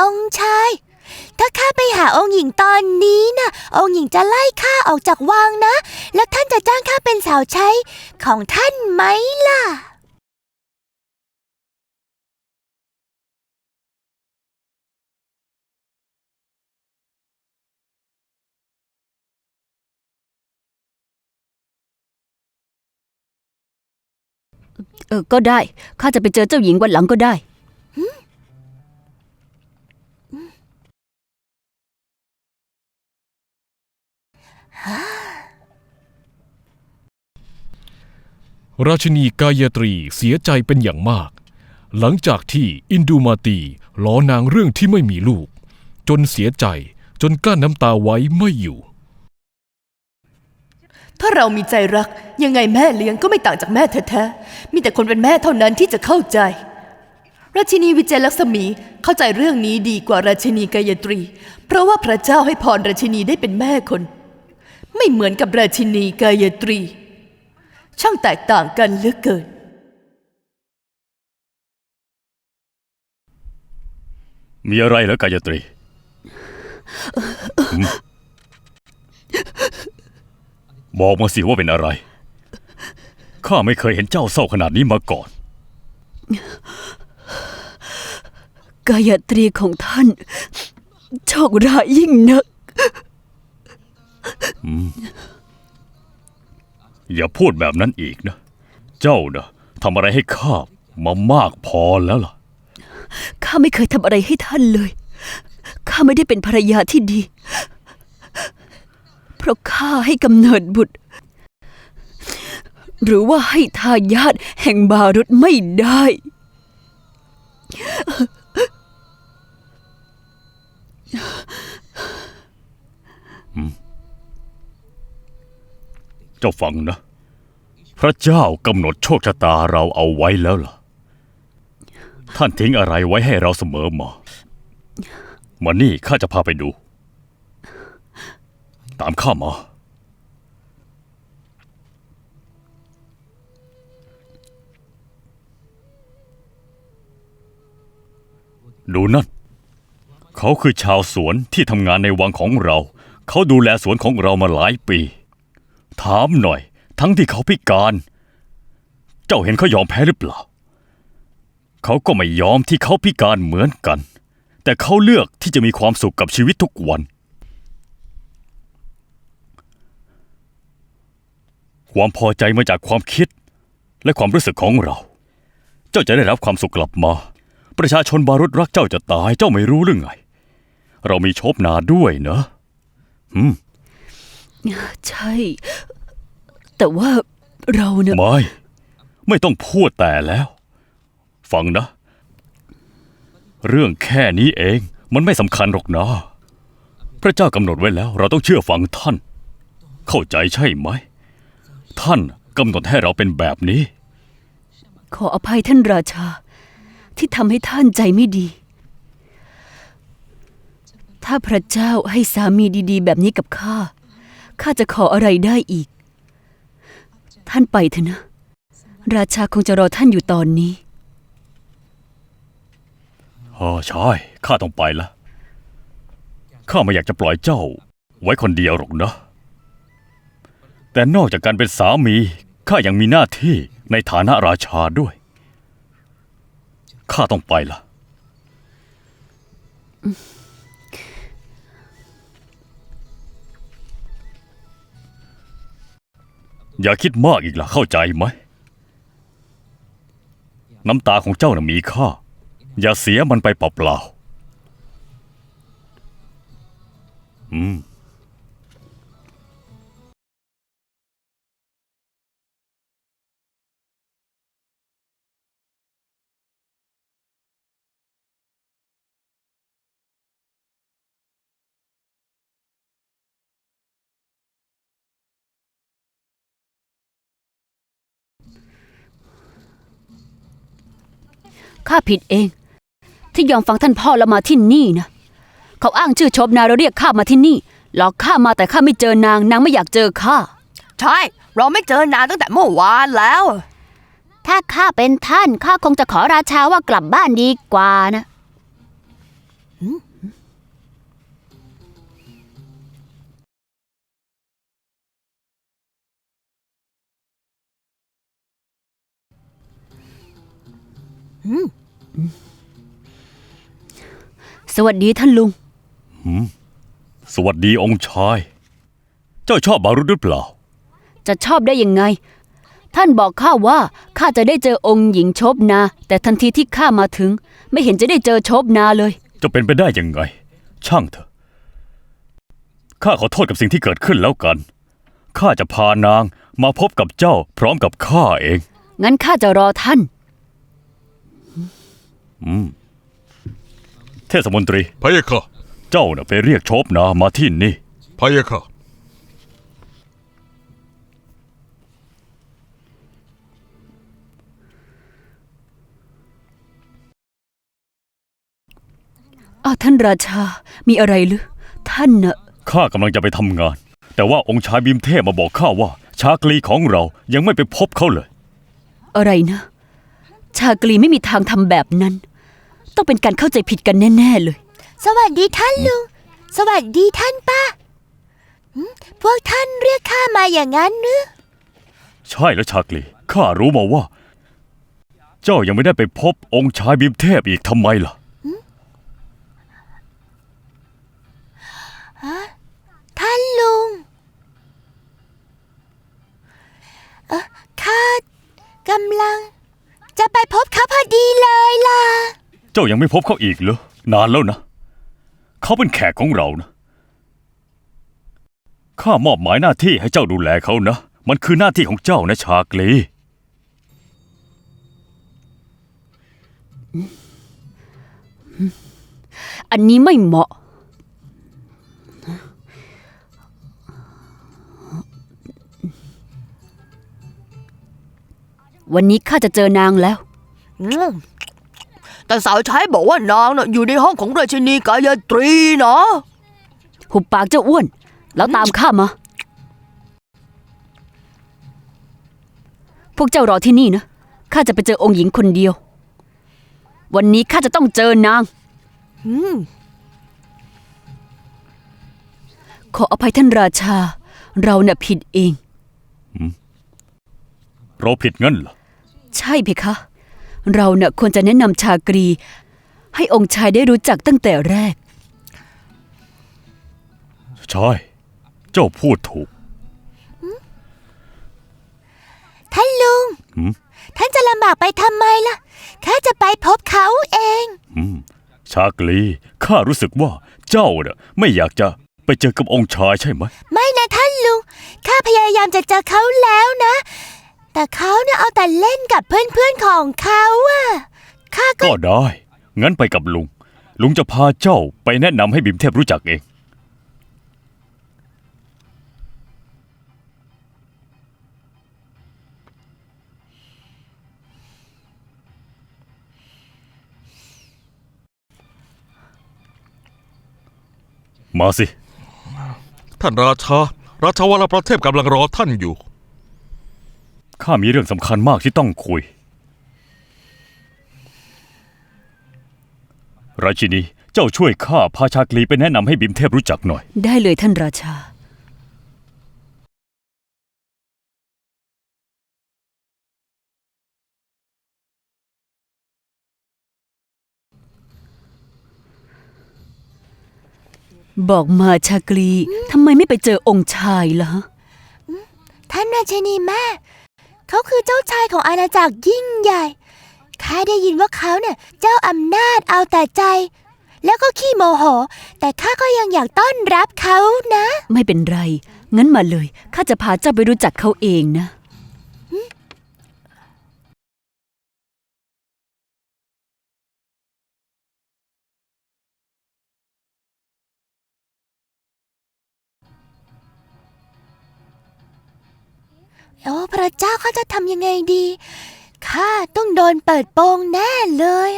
องค์ชาย ถ้าข้าไปหาองค์หญิงตอนนี้นะองค์หญิงจะไล่ข้าออกจากวังนะ แล้วท่านจะจ้างข้าเป็นสาวใช้ของท่านไหมล่ะ เออก็ได้ ข้าจะไปเจอเจ้าหญิงวันหลังก็ได้ ราชินีกายตรีเสียใจเป็นอย่างมาก หลังจากที่อินดูมาตีล้อนางเรื่องที่ไม่มีลูก จนเสียใจจนกลั้นน้ำตาไว้ไม่อยู่ ถ้าเรามีใจรักยังไงแม่เลี้ยงก็ไม่ต่างจากแม่แท้ๆ มีแต่คนเป็นแม่เท่านั้นที่จะเข้าใจ ราชินีวิเจยลักษมีเข้าใจเรื่องนี้ดีกว่าราชินีกายตรี เพราะว่าพระเจ้าให้พรราชินีได้เป็นแม่คน ไม่เหมือนกับราชินีกายตรี ช่างแตกต่างกันเหลือเกิน มีอะไรเหรอกายตรี บอกมาสิว่าเป็นอะไร ข้าไม่เคยเห็นเจ้าเศร้าขนาดนี้มาก่อน กายตรีของท่าน โชคร้ายยิ่งนัก อย่าพูดแบบนั้นอีกนะ เจ้านะทำอะไรให้ข้ามามากพอแล้วล่ะ ข้าไม่เคยทำอะไรให้ท่านเลย ข้าไม่ได้เป็นภรรยาที่ดี เพราะข้าให้กำเนิดบุตร หรือว่าให้ทายาทแห่งบารุษไม่ได้ เจ้าฟังนะ พระเจ้ากำหนดโชคชะตาเราเอาไว้แล้วล่ะ ท่านทิ้งอะไรไว้ให้เราเสมอมามานี่ข้าจะพาไปดู ตามข้ามา ดูนั่น เขาคือชาวสวนที่ทำงานในวังของเรา เขาดูแลสวนของเรามาหลายปี ถามหน่อย ทั้งที่เขาพิการ เจ้าเห็นเขายอมแพ้หรือเปล่า เขาก็ไม่ยอมที่เขาพิการเหมือนกัน แต่เขาเลือกที่จะมีความสุขกับชีวิตทุกวัน ความพอใจมาจากความคิด และความรู้สึกของเรา เจ้าจะได้รับความสุขกลับมาประชาชนบารุษรักเจ้าจะตายเจ้าไม่รู้หรือไง เรามีโชบนาด้วยเนอะใช่ แต่ว่าเราเนี่ยไม่ ไม่ต้องพูดแต่แล้ว ฟังนะ เรื่องแค่นี้เองมันไม่สำคัญหรอกนะพระเจ้ากำหนดไว้แล้ว เราต้องเชื่อฟังท่าน เข้าใจใช่ไหม ท่านกำหนดให้เราเป็นแบบนี้ ขออภัยท่านราชา ที่ทำให้ท่านใจไม่ดี ถ้าพระเจ้าให้สามีดีๆ แบบนี้กับข้า ข้าจะขออะไรได้อีก ท่านไปเถอะนะ ราชาคงจะรอท่านอยู่ตอนนี้อ๋อใช่ข้าต้องไปละ ข้าไม่อยากจะปล่อยเจ้า ไว้คนเดียวหรอกนะ แต่นอกจากการเป็นสามี ข้ายังมีหน้าที่ในฐานะราชาด้วย ข้าต้องไปละ อย่าคิดมากอีกล่ะเข้าใจไหม น้ำตาของเจ้าน่ะมีค่า อย่าเสียมันไปเปล่าๆอืม ข้าผิดเอง ที่ยอมฟังท่านพ่อแล้วมาที่นี่นะ เขาอ้างชื่อชบนาแล้วเรียกข้ามาที่นี่หลอกข้ามาแต่ข้าไม่เจอนางนางไม่อยากเจอข้าใช่ เราไม่เจอนานตั้งแต่เมื่อวานแล้ว ถ้าข้าเป็นท่านข้าคงจะขอราชาว่ากลับบ้านดีกว่านะ สวัสดีท่านลุง สวัสดีองค์ชาย เจ้าชอบบารุษหรือเปล่า จะชอบได้ยังไง ท่านบอกข้าว่าข้าจะได้เจอองค์หญิงโชบนา แต่ทันทีที่ข้ามาถึง ไม่เห็นจะได้เจอโชบนาเลย จะเป็นไปได้ยังไง ช่างเถอะ ข้าขอโทษกับสิ่งที่เกิดขึ้นแล้วกัน ข้าจะพานางมาพบกับเจ้าพร้อมกับข้าเอง งั้นข้าจะรอท่าน เทศมนตรีพะยะค่ะเจ้าน่ะไปเรียกโชบนามาที่นี่พะยะค่ะอ้าวท่านราชา มีอะไรหรือ ท่านน่ะ ข้ากำลังจะไปทำงาน แต่ว่าองค์ชายบิมเทพมาบอกข้าว่า ชากลีของเรายังไม่ไปพบเขาเลย อะไรนะ ชากรีไม่มีทางทำแบบนั้น ต้องเป็นการเข้าใจผิดกันแน่ ๆ เลย สวัสดีท่านลุง สวัสดีท่านป้าหืมพวกท่านเรียกข้ามาอย่างนั้นหรือ ใช่แล้วชากลี ข้ารู้มาว่า เจ้ายังไม่ได้ไปพบองค์ชายบิมเทพอีกทำไมล่ะ ท่านลุงเอ่อข้ากำลัง จะไปพบเขาพอดีเลยล่ะ เจ้ายังไม่พบเขาอีกเหรอ นานแล้วนะ เขาเป็นแขกของเรานะ ข้ามอบหมายหน้าที่ให้เจ้าดูแลเขานะ มันคือหน้าที่ของเจ้านะชากลีอันนี้ไม่เหมาะ วันนี้ข้าจะเจอนางแล้วอืมแต่สาวใช้บอกว่านางน่ะอยู่ในห้องของราชินีกายตรีนะหุบปากเจ้าอ้วน แล้วตามข้ามา พวกเจ้ารอที่นี่นะ ข้าจะไปเจอองค์หญิงคนเดียว วันนี้ข้าจะต้องเจอนางอืมขออภัยท่านราชา เราเน่ะผิดเอง เราผิดงั้นเหรอ ใช่เพคะ เราเน่ะควรจะแนะนำชากรี ให้องค์ชายได้รู้จักตั้งแต่แรก ใช่ เจ้าพูดถูก ท่านลุง หืม ท่านจะลำบากไปทำไมล่ะ ข้าจะไปพบเขาเอง อืม ชากลี ข้ารู้สึกว่าเจ้าเนี่ยไม่อยากจะไปเจอกับองค์ชายใช่ไหม ไม่นะท่านลุง ข้าพยายามจะเจอเขาแล้วนะ แต่เขาเนี่ยเอาแต่เล่นกับเพื่อนๆของเขาอะข้าก็ก็ได้ งั้นไปกับลุง ลุงจะพาเจ้าไปแนะนำให้บิมเทพรู้จักเอง มาสิ ท่านราชา ราชาวรประเทศกำลังรอท่านอยู่ ข้ามีเรื่องสำคัญมากที่ต้องคุย ราชินี เจ้าช่วยข้าพาชากลีไปแนะนำให้บิมเทพรู้จักหน่อย ได้เลยท่านราชา บอกมาชากรีทำไมไม่ไปเจอองค์ชายล่ะฮะท่านราชินีแม่ เขาคือเจ้าชายของอาณาจักรยิ่งใหญ่ ข้าได้ยินว่าเขาเนี่ยเจ้าอำนาจเอาแต่ใจ แล้วก็ขี้โมโห แต่ข้าก็ยังอยากต้อนรับเขานะ ไม่เป็นไร งั้นมาเลย ข้าจะพาเจ้าไปรู้จักเขาเองนะ โอ้พระเจ้าเขาจะทำยังไงดี ข้าต้องโดนเปิดโปงแน่เลย